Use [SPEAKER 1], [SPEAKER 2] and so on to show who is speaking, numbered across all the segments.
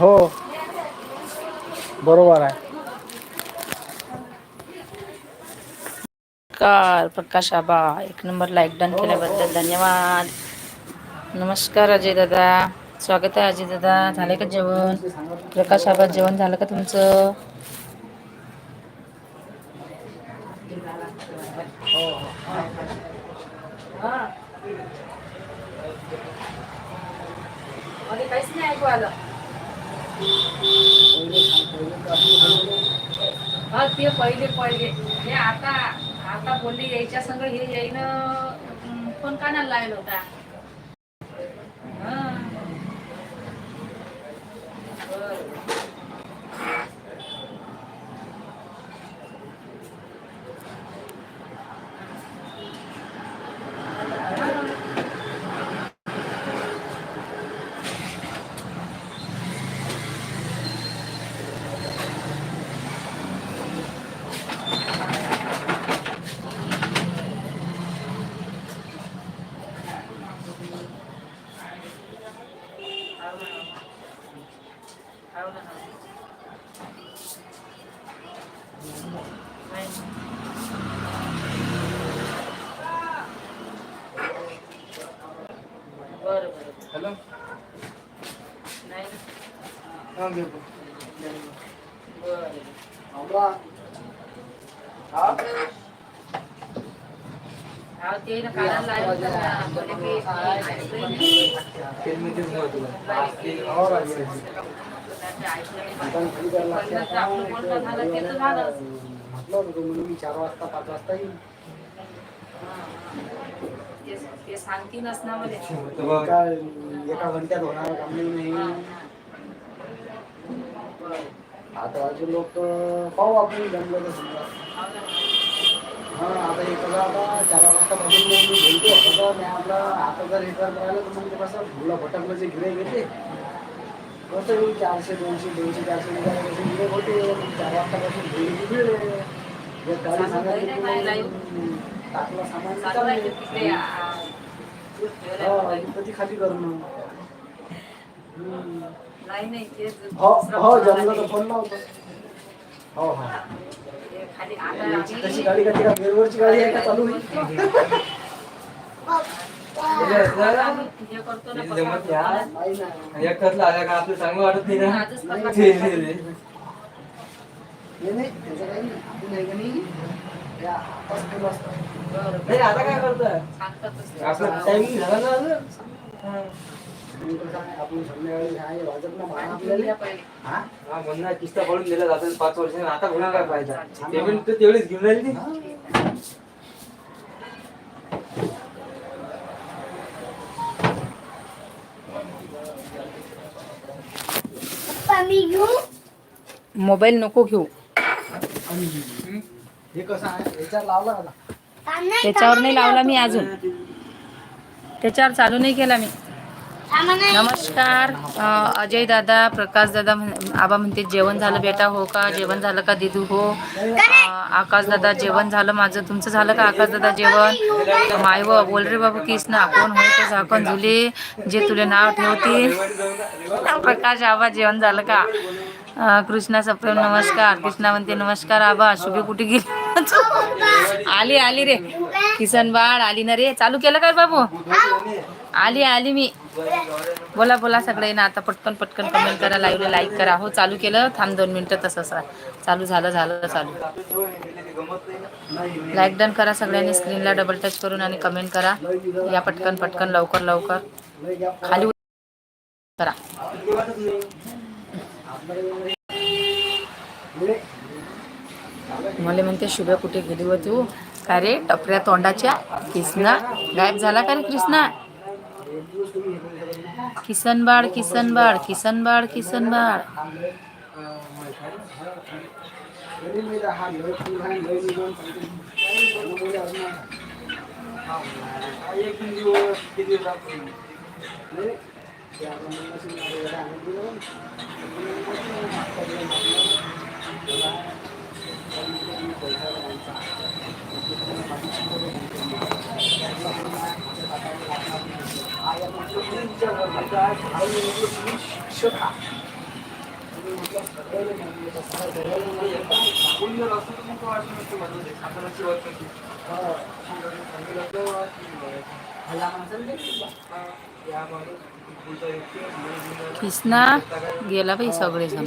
[SPEAKER 1] हो. बरोबर आहे.
[SPEAKER 2] नमस्कार प्रकाश आबा. एक नंबर लाईक डन केल्याबद्दल धन्यवाद. नमस्कार अजय दादा. स्वागत आहे अजय दादा. झाले का जेवण? प्रकाश आबा जेवण झालं का तुमचं? मध्ये काहीच नाही ऐकू आलं. हा ते पहिले पहिले. हे आता आता बोलली यायच्या संग हे यायनं पण कानाला लावला होता? बरं बरं
[SPEAKER 1] हॅलो
[SPEAKER 2] नाही
[SPEAKER 1] हा घेतो
[SPEAKER 2] बरं
[SPEAKER 1] आवरा. हा? म्हटलं होतं तुम्ही मी चार वाजता पाच वाजता येईल
[SPEAKER 2] ते ते सांगतीलच ना मला
[SPEAKER 1] काय एका घंट्यात होणार काम नाही आता अजून लोक पाहू आपण जमलं तर समजा हां आता एक हजार आता चार वाजता मधून मी बोलतो आता मी आपला आता जर एक हजार करायला तर मग कसं भुला भटकलं जे गिरे घेते कसं येईल चारशे दोनशे दोनशे चारशे रुपये गिरे होते चार वाजतापासून गिरे गिरे गाडी सांगायची टाकला सामान कधी खाली करणं हो हो
[SPEAKER 2] जन्माचं
[SPEAKER 1] पण नव्हतं हो हो.
[SPEAKER 2] ते खाली आता
[SPEAKER 1] याची
[SPEAKER 2] आम्ही-
[SPEAKER 1] कशी गाडी का? बेलवरची गाडी आहे का चालू? आहे
[SPEAKER 2] आम्ही करतो ना,
[SPEAKER 3] जमत
[SPEAKER 2] पकडतो
[SPEAKER 3] नाही,
[SPEAKER 2] ना.
[SPEAKER 1] नाही ना
[SPEAKER 3] एक खतला आल्या का? आपलं चांगलं वाटत नाही ना. आता काय करतोय?
[SPEAKER 2] सांगतातच. ते.
[SPEAKER 3] आपलं टायमिंग झाला ना हा.
[SPEAKER 1] कसं आहे, आपण संध्याकाळी वाजत ना आपल्याला. हा?
[SPEAKER 3] हा म्हणणार किस्ता दिला पाच वर्ष आता होणार काय पाहिजे पेमेंट तर तेवढीच घेऊन राहिली ती.
[SPEAKER 1] हा?
[SPEAKER 2] मोबाईल नको घेऊ
[SPEAKER 1] आणि हे कसं आहे याच्यावर लावला का
[SPEAKER 2] त्याच्यावर नाही लावला मी अजून त्याच्यावर चालू नाही केला मी नमस्कार. अजय दादा प्रकाश दादा आबा म्हणते जेवण झालं बेटा हो का? जेवण झालं का दिदू? हो. आकाश दादा जेवण झालं माझं. तुमचं झालं का आकाश दादा जेवण? माय व बोल रे बाबू किस ना कोण होय ते झाकण झुले? जे तुले नाव ठेवतील. प्रकाश आबा जेवण झालं का? कृष्णा सप्रेम नमस्कार. कृष्णा म्हणते नमस्कार आबा. शुभे कुठे गेली? आली आली रे. किसन बाळ आली ना रे. चालू केलं काय बाबू? आली आली मी. बोला बोला सगळे ना आता पटकन पटकन कमेंट करा लाईव्हला लाईक करा. हो चालू केलं. थांब दोन मिनिटं तसंच चालू झालं झालं चालू. लाईक डन करा सगळ्यांनी. स्क्रीनला डबल टच करून आणि कमेंट करा. या पटकन पटकन लवकर लवकर. खाली करा. मला म्हणते शुभ्या कुठे गेली व तू? का रे टपऱ्या तोंडाच्या? कृष्णा गायब झाला का रे कृष्णा? किसन बाळ किसन बाळ किसन बाळ किसन बाळ
[SPEAKER 1] कृष्णा गेला बाई सगळेजण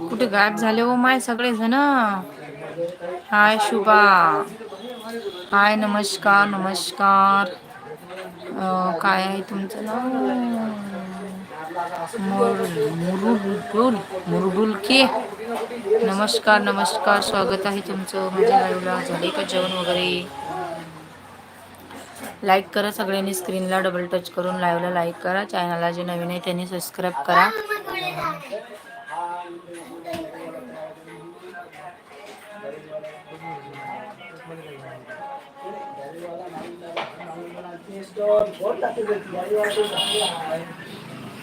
[SPEAKER 1] कुठे गायब झाले हो माय सगळे जण हाय शुभा. हाय नमस्कार नमस्कार. काय आहे तुमचं नाव? मुरुबुल के. नमस्कार नमस्कार. स्वागत आहे तुमचं माझ्या लाईव्हला झाले का जेवण वगैरे. लाईक करा सगळ्यांनी स्क्रीनला डबल टच करून लाईव्हला लाईक करा. चॅनलला जे नवीन आहे त्यांनी सबस्क्राईब करा.